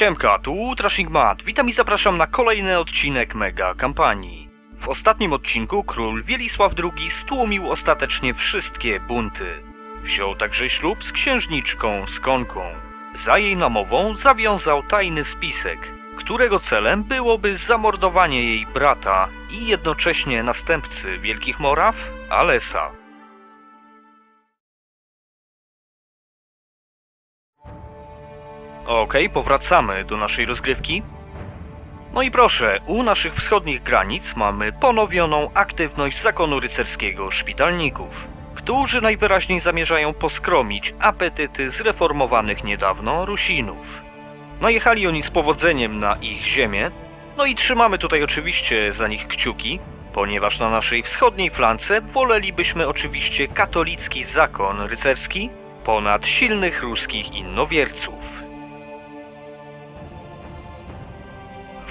Siemka, tu Ultrashing Mat. Witam i zapraszam na kolejny odcinek mega kampanii. W ostatnim odcinku król Wielisław II stłumił ostatecznie wszystkie bunty. Wziął także ślub z księżniczką Skonką. Za jej namową zawiązał tajny spisek, którego celem byłoby zamordowanie jej brata i jednocześnie następcy Wielkich Moraw, Alesa. Okej, powracamy do naszej rozgrywki. No i proszę, u naszych wschodnich granic mamy ponowioną aktywność zakonu rycerskiego szpitalników, którzy najwyraźniej zamierzają poskromić apetyty zreformowanych niedawno Rusinów. Najechali oni z powodzeniem na ich ziemię, no i trzymamy tutaj oczywiście za nich kciuki, ponieważ na naszej wschodniej flance wolelibyśmy oczywiście katolicki zakon rycerski ponad silnych ruskich innowierców.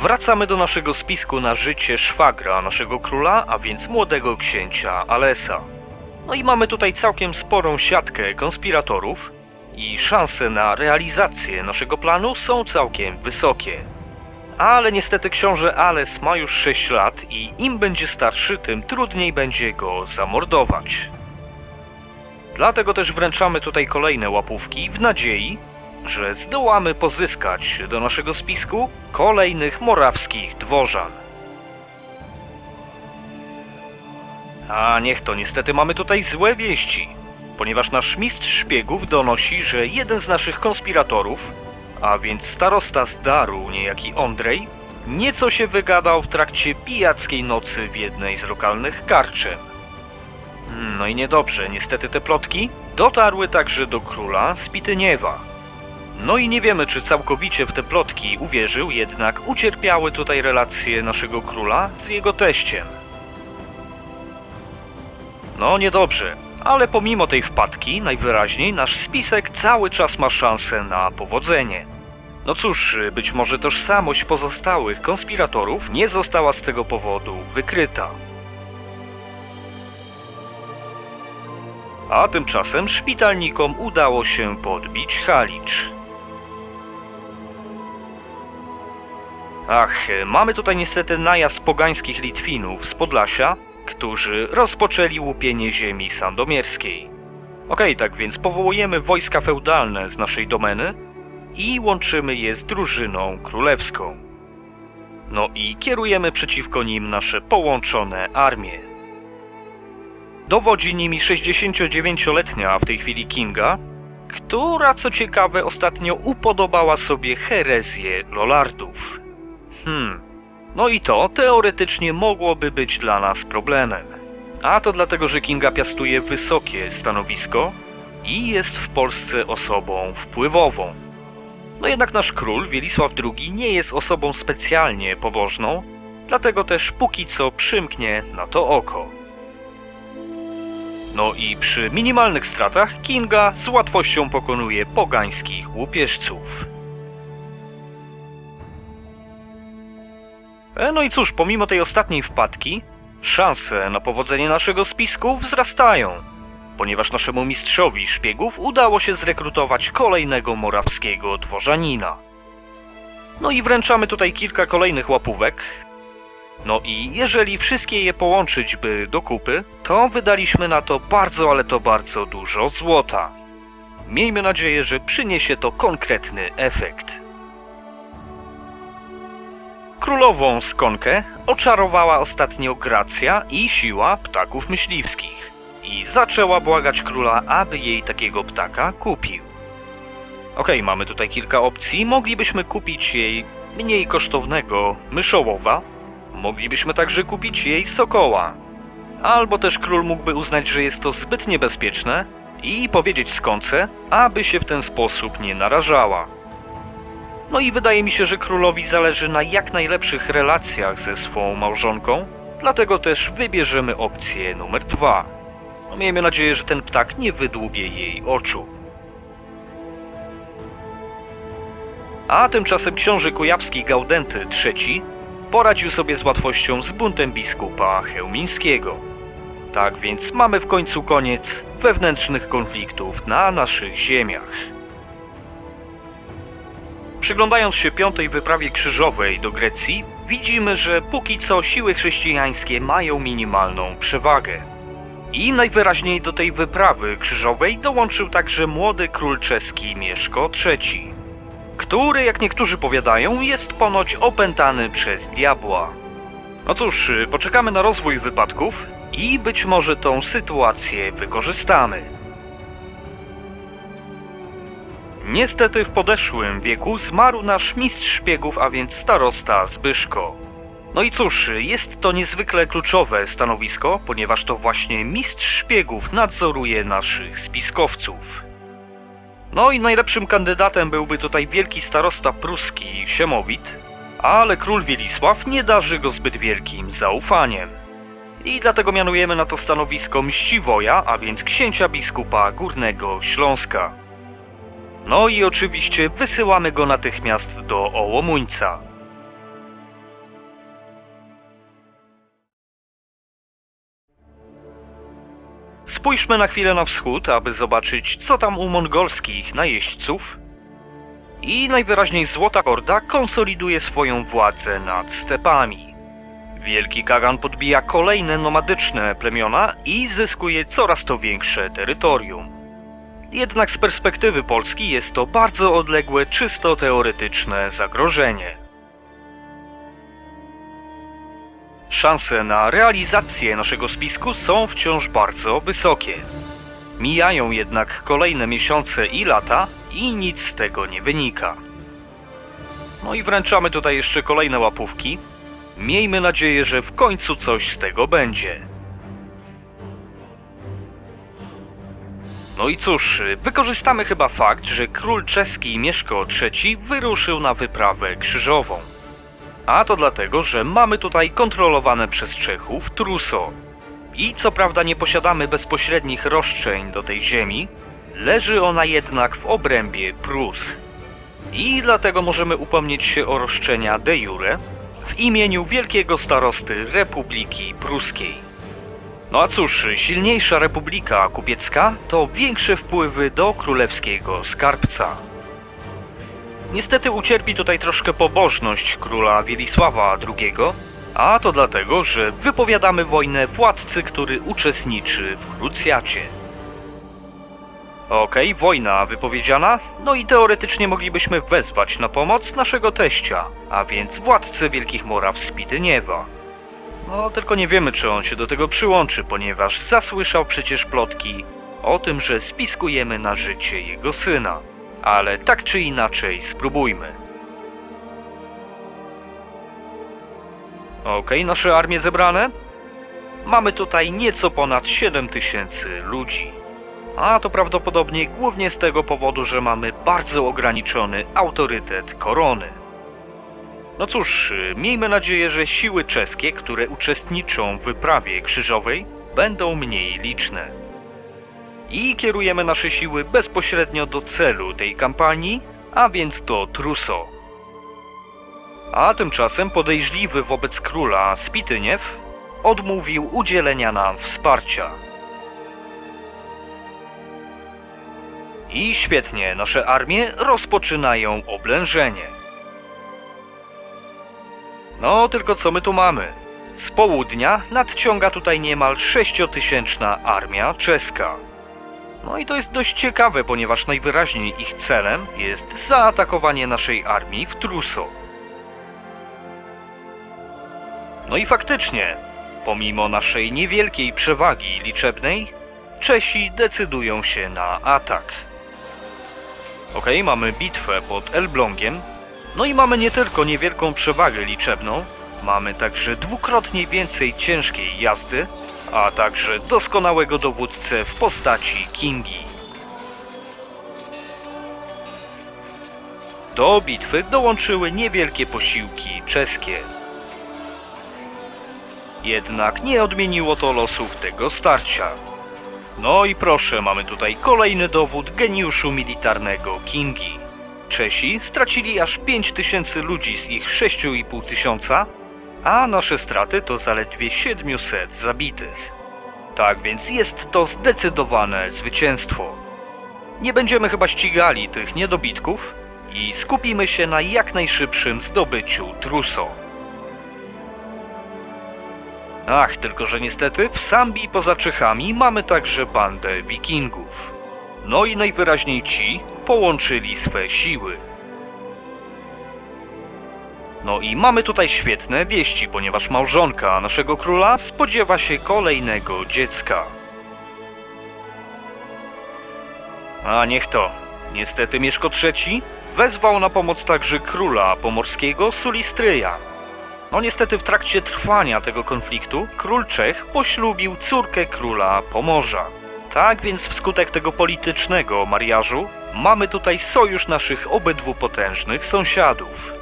Wracamy do naszego spisku na życie szwagra naszego króla, a więc młodego księcia Alesa. No i mamy tutaj całkiem sporą siatkę konspiratorów i szanse na realizację naszego planu są całkiem wysokie. Ale niestety książę Ales ma już 6 lat i im będzie starszy, tym trudniej będzie go zamordować. Dlatego też wręczamy tutaj kolejne łapówki w nadziei, że zdołamy pozyskać do naszego spisku kolejnych morawskich dworzan. A niech to, niestety mamy tutaj złe wieści, ponieważ nasz mistrz szpiegów donosi, że jeden z naszych konspiratorów, a więc starosta z Daru, niejaki Ondrej, nieco się wygadał w trakcie pijackiej nocy w jednej z lokalnych karczem. No i niedobrze, niestety te plotki dotarły także do króla Spityniewa. No i nie wiemy, czy całkowicie w te plotki uwierzył, jednak ucierpiały tutaj relacje naszego króla z jego teściem. No niedobrze, ale pomimo tej wpadki, najwyraźniej nasz spisek cały czas ma szansę na powodzenie. No cóż, być może tożsamość pozostałych konspiratorów nie została z tego powodu wykryta. A tymczasem szpitalnikom udało się podbić Halicz. Ach, mamy tutaj niestety najazd pogańskich Litwinów z Podlasia, którzy rozpoczęli łupienie ziemi sandomierskiej. Okej, tak więc powołujemy wojska feudalne z naszej domeny i łączymy je z drużyną królewską. No i kierujemy przeciwko nim nasze połączone armie. Dowodzi nimi 69-letnia w tej chwili Kinga, która co ciekawe ostatnio upodobała sobie herezję Lollardów. Hmm. No i to teoretycznie mogłoby być dla nas problemem. A to dlatego, że Kinga piastuje wysokie stanowisko i jest w Polsce osobą wpływową. No jednak nasz król, Wielisław II, nie jest osobą specjalnie pobożną, dlatego też póki co przymknie na to oko. No i przy minimalnych stratach Kinga z łatwością pokonuje pogańskich łupieżców. No i cóż, pomimo tej ostatniej wpadki, szanse na powodzenie naszego spisku wzrastają, ponieważ naszemu mistrzowi szpiegów udało się zrekrutować kolejnego morawskiego dworzanina. No i wręczamy tutaj kilka kolejnych łapówek. No i jeżeli wszystkie je połączyć by do kupy, to wydaliśmy na to bardzo, ale to bardzo dużo złota. Miejmy nadzieję, że przyniesie to konkretny efekt. Królową Skonkę oczarowała ostatnio gracja i siła ptaków myśliwskich i zaczęła błagać króla, aby jej takiego ptaka kupił. Okej, mamy tutaj kilka opcji. Moglibyśmy kupić jej mniej kosztownego myszołowa, moglibyśmy także kupić jej sokoła. Albo też król mógłby uznać, że jest to zbyt niebezpieczne i powiedzieć Skonce, aby się w ten sposób nie narażała. No i wydaje mi się, że królowi zależy na jak najlepszych relacjach ze swą małżonką, dlatego też wybierzemy opcję numer dwa. No miejmy nadzieję, że ten ptak nie wydłubie jej oczu. A tymczasem książę kujawski Gaudenty III poradził sobie z łatwością z buntem biskupa chełmińskiego. Tak więc mamy w końcu koniec wewnętrznych konfliktów na naszych ziemiach. Przyglądając się piątej wyprawie krzyżowej do Grecji, widzimy, że póki co siły chrześcijańskie mają minimalną przewagę. I najwyraźniej do tej wyprawy krzyżowej dołączył także młody król czeski Mieszko III, który, jak niektórzy powiadają, jest ponoć opętany przez diabła. No cóż, poczekamy na rozwój wypadków i być może tą sytuację wykorzystamy. Niestety w podeszłym wieku zmarł nasz mistrz szpiegów, a więc starosta Zbyszko. No i cóż, jest to niezwykle kluczowe stanowisko, ponieważ to właśnie mistrz szpiegów nadzoruje naszych spiskowców. No i najlepszym kandydatem byłby tutaj wielki starosta pruski Siemowit, ale król Wielisław nie darzy go zbyt wielkim zaufaniem. I dlatego mianujemy na to stanowisko Mściwoja, a więc księcia biskupa Górnego Śląska. No i oczywiście wysyłamy go natychmiast do Ołomuńca. Spójrzmy na chwilę na wschód, aby zobaczyć, co tam u mongolskich najeźdźców. I najwyraźniej Złota Horda konsoliduje swoją władzę nad stepami. Wielki Kagan podbija kolejne nomadyczne plemiona i zyskuje coraz to większe terytorium. Jednak z perspektywy Polski jest to bardzo odległe, czysto teoretyczne zagrożenie. Szanse na realizację naszego spisku są wciąż bardzo wysokie. Mijają jednak kolejne miesiące i lata i nic z tego nie wynika. No i wręczamy tutaj jeszcze kolejne łapówki. Miejmy nadzieję, że w końcu coś z tego będzie. No i cóż, wykorzystamy chyba fakt, że król czeski Mieszko III wyruszył na wyprawę krzyżową. A to dlatego, że mamy tutaj kontrolowane przez Czechów Truso. I co prawda nie posiadamy bezpośrednich roszczeń do tej ziemi, leży ona jednak w obrębie Prus. I dlatego możemy upomnieć się o roszczenia de jure w imieniu wielkiego starosty Republiki Pruskiej. No a cóż, silniejsza republika kupiecka to większe wpływy do królewskiego skarbca. Niestety ucierpi tutaj troszkę pobożność króla Wielisława II, a to dlatego, że wypowiadamy wojnę władcy, który uczestniczy w krucjacie. Okej, wojna wypowiedziana, no i teoretycznie moglibyśmy wezwać na pomoc naszego teścia, a więc władcę Wielkich Moraw Spityniewa. No, tylko nie wiemy, czy on się do tego przyłączy, ponieważ zasłyszał przecież plotki o tym, że spiskujemy na życie jego syna. Ale tak czy inaczej, spróbujmy. Okej, nasze armie zebrane? Mamy tutaj nieco ponad 7 tysięcy ludzi. A to prawdopodobnie głównie z tego powodu, że mamy bardzo ograniczony autorytet korony. No cóż, miejmy nadzieję, że siły czeskie, które uczestniczą w wyprawie krzyżowej, będą mniej liczne. I kierujemy nasze siły bezpośrednio do celu tej kampanii, a więc do Truso. A tymczasem podejrzliwy wobec króla Spityniew odmówił udzielenia nam wsparcia. I świetnie, nasze armie rozpoczynają oblężenie. No, tylko co my tu mamy? Z południa nadciąga tutaj niemal sześciotysięczna armia czeska. No i to jest dość ciekawe, ponieważ najwyraźniej ich celem jest zaatakowanie naszej armii w Truso. No i faktycznie, pomimo naszej niewielkiej przewagi liczebnej, Czesi decydują się na atak. Okej, mamy bitwę pod Elblągiem, no i mamy nie tylko niewielką przewagę liczebną, mamy także dwukrotnie więcej ciężkiej jazdy, a także doskonałego dowódcę w postaci Kingi. Do bitwy dołączyły niewielkie posiłki czeskie. Jednak nie odmieniło to losów tego starcia. No i proszę, mamy tutaj kolejny dowód geniuszu militarnego Kingi. Czesi stracili aż 5000 ludzi z ich 6,5 tysiąca, a nasze straty to zaledwie 700 zabitych. Tak więc jest to zdecydowane zwycięstwo. Nie będziemy chyba ścigali tych niedobitków, i skupimy się na jak najszybszym zdobyciu Truso. Ach, tylko że niestety w Sambii poza Czechami mamy także bandę wikingów. No i najwyraźniej ci połączyli swe siły. No i mamy tutaj świetne wieści, ponieważ małżonka naszego króla spodziewa się kolejnego dziecka. A niech to. Niestety Mieszko III wezwał na pomoc także króla pomorskiego Sulistryja. No niestety w trakcie trwania tego konfliktu król Czech poślubił córkę króla Pomorza. Tak więc wskutek tego politycznego mariażu mamy tutaj sojusz naszych obydwu potężnych sąsiadów.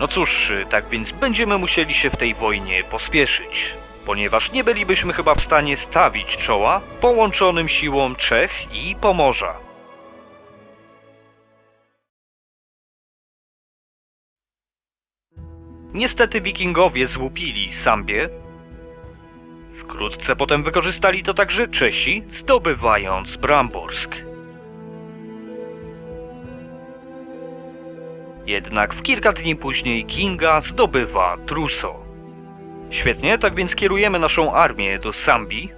No cóż, tak więc będziemy musieli się w tej wojnie pospieszyć, ponieważ nie bylibyśmy chyba w stanie stawić czoła połączonym siłom Czech i Pomorza. Niestety wikingowie złupili Sambię. Wkrótce potem wykorzystali to także Czesi, zdobywając Bramborsk. Jednak w kilka dni później Kinga zdobywa Truso. Świetnie, tak więc kierujemy naszą armię do Sambii.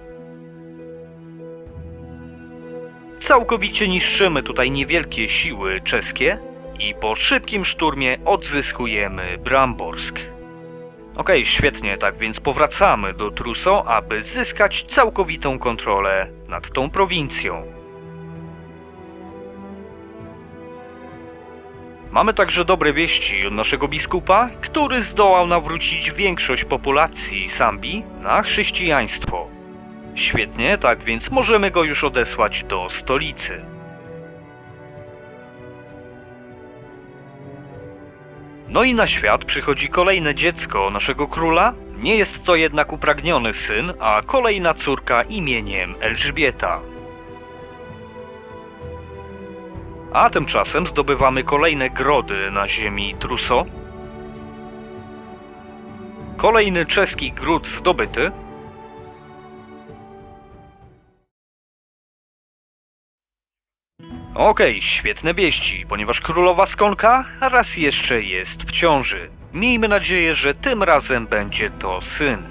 Całkowicie niszczymy tutaj niewielkie siły czeskie i po szybkim szturmie odzyskujemy Bramborsk. Okej, świetnie, tak więc powracamy do Truso, aby zyskać całkowitą kontrolę nad tą prowincją. Mamy także dobre wieści od naszego biskupa, który zdołał nawrócić większość populacji Sambii na chrześcijaństwo. Świetnie, tak więc możemy go już odesłać do stolicy. No i na świat przychodzi kolejne dziecko naszego króla. Nie jest to jednak upragniony syn, a kolejna córka imieniem Elżbieta. A tymczasem zdobywamy kolejne grody na ziemi Truso. Kolejny czeski gród zdobyty. Okej, świetne wieści, ponieważ królowa Skonka raz jeszcze jest w ciąży. Miejmy nadzieję, że tym razem będzie to syn.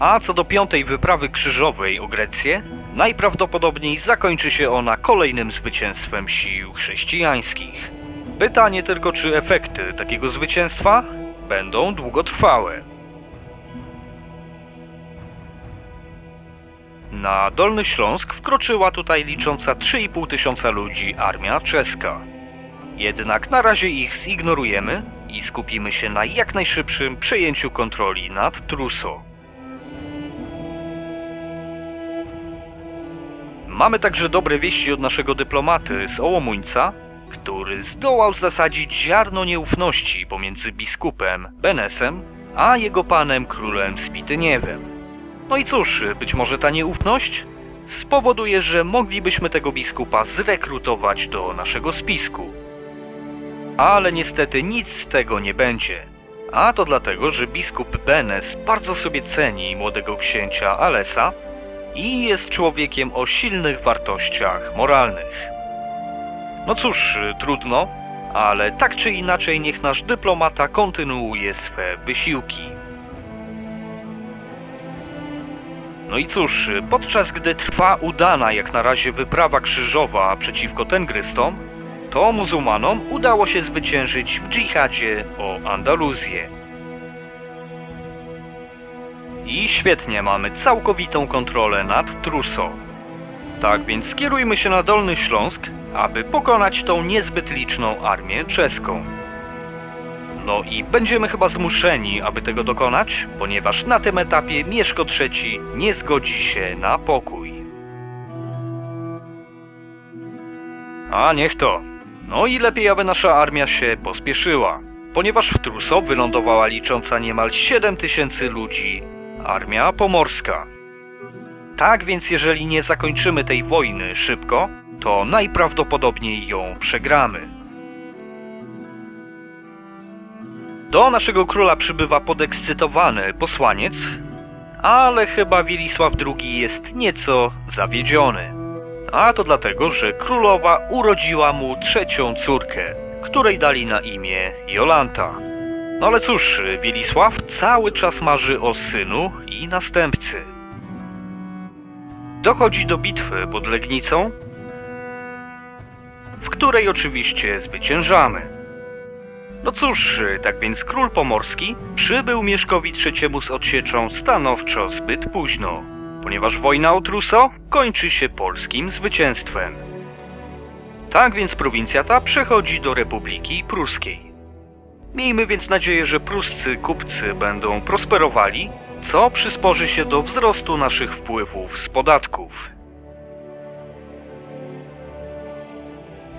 A co do piątej wyprawy krzyżowej o Grecję, najprawdopodobniej zakończy się ona kolejnym zwycięstwem sił chrześcijańskich. Pytanie tylko, czy efekty takiego zwycięstwa będą długotrwałe. Na Dolny Śląsk wkroczyła tutaj licząca 3,5 tysiąca ludzi armia czeska. Jednak na razie ich zignorujemy i skupimy się na jak najszybszym przejęciu kontroli nad Truso. Mamy także dobre wieści od naszego dyplomaty z Ołomuńca, który zdołał zasadzić ziarno nieufności pomiędzy biskupem Benesem a jego panem królem Spityniewem. No i cóż, być może ta nieufność spowoduje, że moglibyśmy tego biskupa zrekrutować do naszego spisku. Ale niestety nic z tego nie będzie. A to dlatego, że biskup Benes bardzo sobie ceni młodego księcia Alesa i jest człowiekiem o silnych wartościach moralnych. No cóż, trudno, ale tak czy inaczej niech nasz dyplomata kontynuuje swe wysiłki. No i cóż, podczas gdy trwa udana jak na razie wyprawa krzyżowa przeciwko Tengrystom, to muzułmanom udało się zwyciężyć w dżihadzie o Andaluzję. I świetnie, mamy całkowitą kontrolę nad Truso. Tak więc skierujmy się na Dolny Śląsk, aby pokonać tą niezbyt liczną armię czeską. No i będziemy chyba zmuszeni, aby tego dokonać, ponieważ na tym etapie Mieszko III nie zgodzi się na pokój. A niech to. No i lepiej, aby nasza armia się pospieszyła, ponieważ w Truso wylądowała licząca niemal 7 tysięcy ludzi armia pomorska. Tak więc jeżeli nie zakończymy tej wojny szybko, to najprawdopodobniej ją przegramy. Do naszego króla przybywa podekscytowany posłaniec, ale chyba Wielisław II jest nieco zawiedziony. A to dlatego, że królowa urodziła mu trzecią córkę, której dali na imię Jolanta. No ale cóż, Wielisław cały czas marzy o synu i następcy. Dochodzi do bitwy pod Legnicą, w której oczywiście zwyciężamy. No cóż, tak więc król pomorski przybył Mieszkowi III z odsieczą stanowczo zbyt późno, ponieważ wojna o Truso kończy się polskim zwycięstwem. Tak więc prowincja ta przechodzi do Republiki Pruskiej. Miejmy więc nadzieję, że pruscy kupcy będą prosperowali, co przysporzy się do wzrostu naszych wpływów z podatków.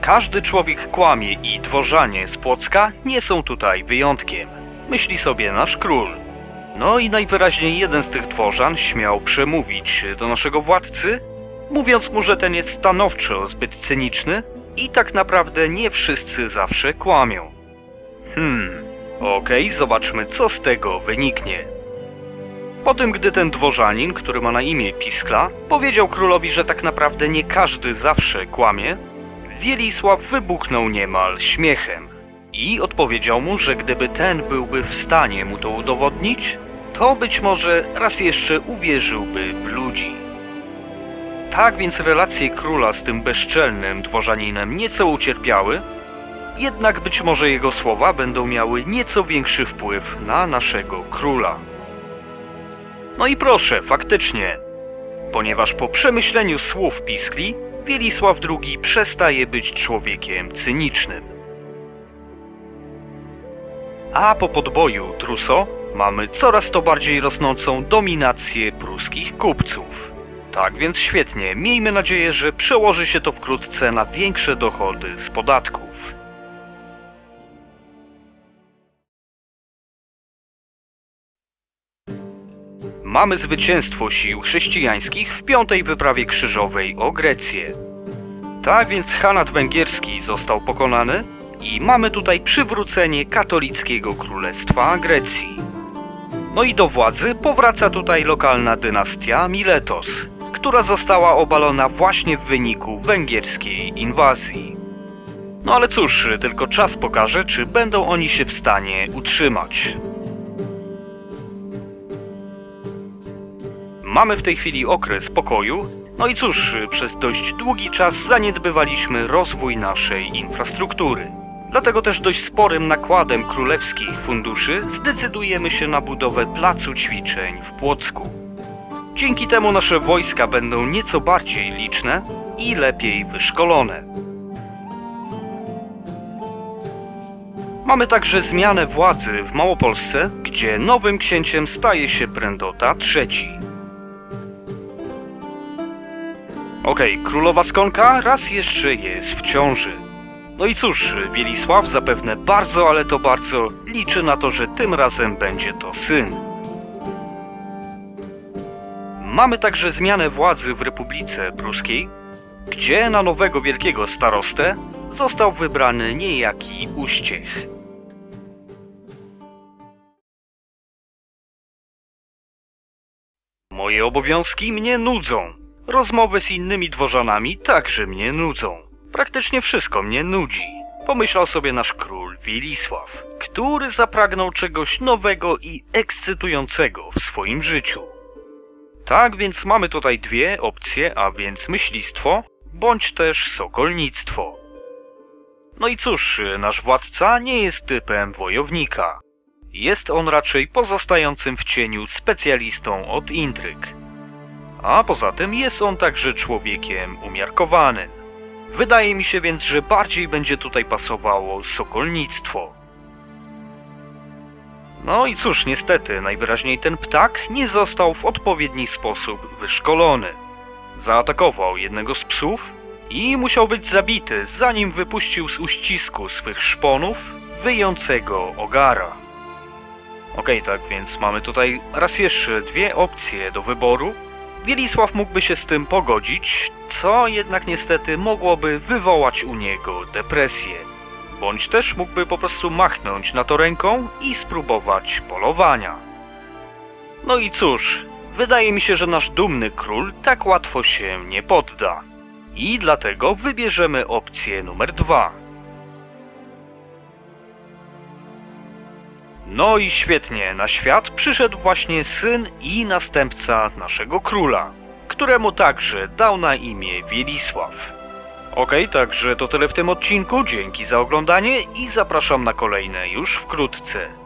Każdy człowiek kłamie i dworzanie z Płocka nie są tutaj wyjątkiem. Myśli sobie nasz król. No i najwyraźniej jeden z tych dworzan śmiał przemówić do naszego władcy, mówiąc mu, że ten jest stanowczo zbyt cyniczny i tak naprawdę nie wszyscy zawsze kłamią. Hmm, okej, zobaczmy co z tego wyniknie. Po tym, gdy ten dworzanin, który ma na imię Piskla, powiedział królowi, że tak naprawdę nie każdy zawsze kłamie, Wielisław wybuchnął niemal śmiechem i odpowiedział mu, że gdyby ten byłby w stanie mu to udowodnić, to być może raz jeszcze uwierzyłby w ludzi. Tak więc relacje króla z tym bezczelnym dworzaninem nieco ucierpiały, jednak być może jego słowa będą miały nieco większy wpływ na naszego króla. No i proszę, faktycznie, ponieważ po przemyśleniu słów Piskli, Wielisław II przestaje być człowiekiem cynicznym. A po podboju Truso mamy coraz to bardziej rosnącą dominację pruskich kupców. Tak więc świetnie, miejmy nadzieję, że przełoży się to wkrótce na większe dochody z podatków. Mamy zwycięstwo sił chrześcijańskich w piątej wyprawie krzyżowej o Grecję. Tak więc Hanat Węgierski został pokonany i mamy tutaj przywrócenie katolickiego królestwa Grecji. No i do władzy powraca tutaj lokalna dynastia Miletos, która została obalona właśnie w wyniku węgierskiej inwazji. No ale cóż, tylko czas pokaże, czy będą oni się w stanie utrzymać. Mamy w tej chwili okres pokoju, no i cóż, przez dość długi czas zaniedbywaliśmy rozwój naszej infrastruktury. Dlatego też dość sporym nakładem królewskich funduszy zdecydujemy się na budowę placu ćwiczeń w Płocku. Dzięki temu nasze wojska będą nieco bardziej liczne i lepiej wyszkolone. Mamy także zmianę władzy w Małopolsce, gdzie nowym księciem staje się Prędota III. Okej, królowa Skonka raz jeszcze jest w ciąży. No i cóż, Wielisław zapewne bardzo, ale to bardzo liczy na to, że tym razem będzie to syn. Mamy także zmianę władzy w Republice Pruskiej, gdzie na nowego wielkiego starostę został wybrany niejaki Uściech. Moje obowiązki mnie nudzą. Rozmowy z innymi dworzanami także mnie nudzą. Praktycznie wszystko mnie nudzi. Pomyślał sobie nasz król Wielisław, który zapragnął czegoś nowego i ekscytującego w swoim życiu. Tak więc mamy tutaj dwie opcje, a więc myślistwo bądź też sokolnictwo. No i cóż, nasz władca nie jest typem wojownika. Jest on raczej pozostającym w cieniu specjalistą od intryg. A poza tym jest on także człowiekiem umiarkowanym. Wydaje mi się więc, że bardziej będzie tutaj pasowało sokolnictwo. No i cóż, niestety, najwyraźniej ten ptak nie został w odpowiedni sposób wyszkolony. Zaatakował jednego z psów i musiał być zabity, zanim wypuścił z uścisku swych szponów wyjącego ogara. Okej, tak więc mamy tutaj raz jeszcze dwie opcje do wyboru. Wielisław mógłby się z tym pogodzić, co jednak niestety mogłoby wywołać u niego depresję. Bądź też mógłby po prostu machnąć na to ręką i spróbować polowania. No i cóż, wydaje mi się, że nasz dumny król tak łatwo się nie podda. I dlatego wybierzemy opcję numer dwa. No i świetnie, na świat przyszedł właśnie syn i następca naszego króla, któremu także dał na imię Wielisław. Okej, także to tyle w tym odcinku, dzięki za oglądanie i zapraszam na kolejne już wkrótce.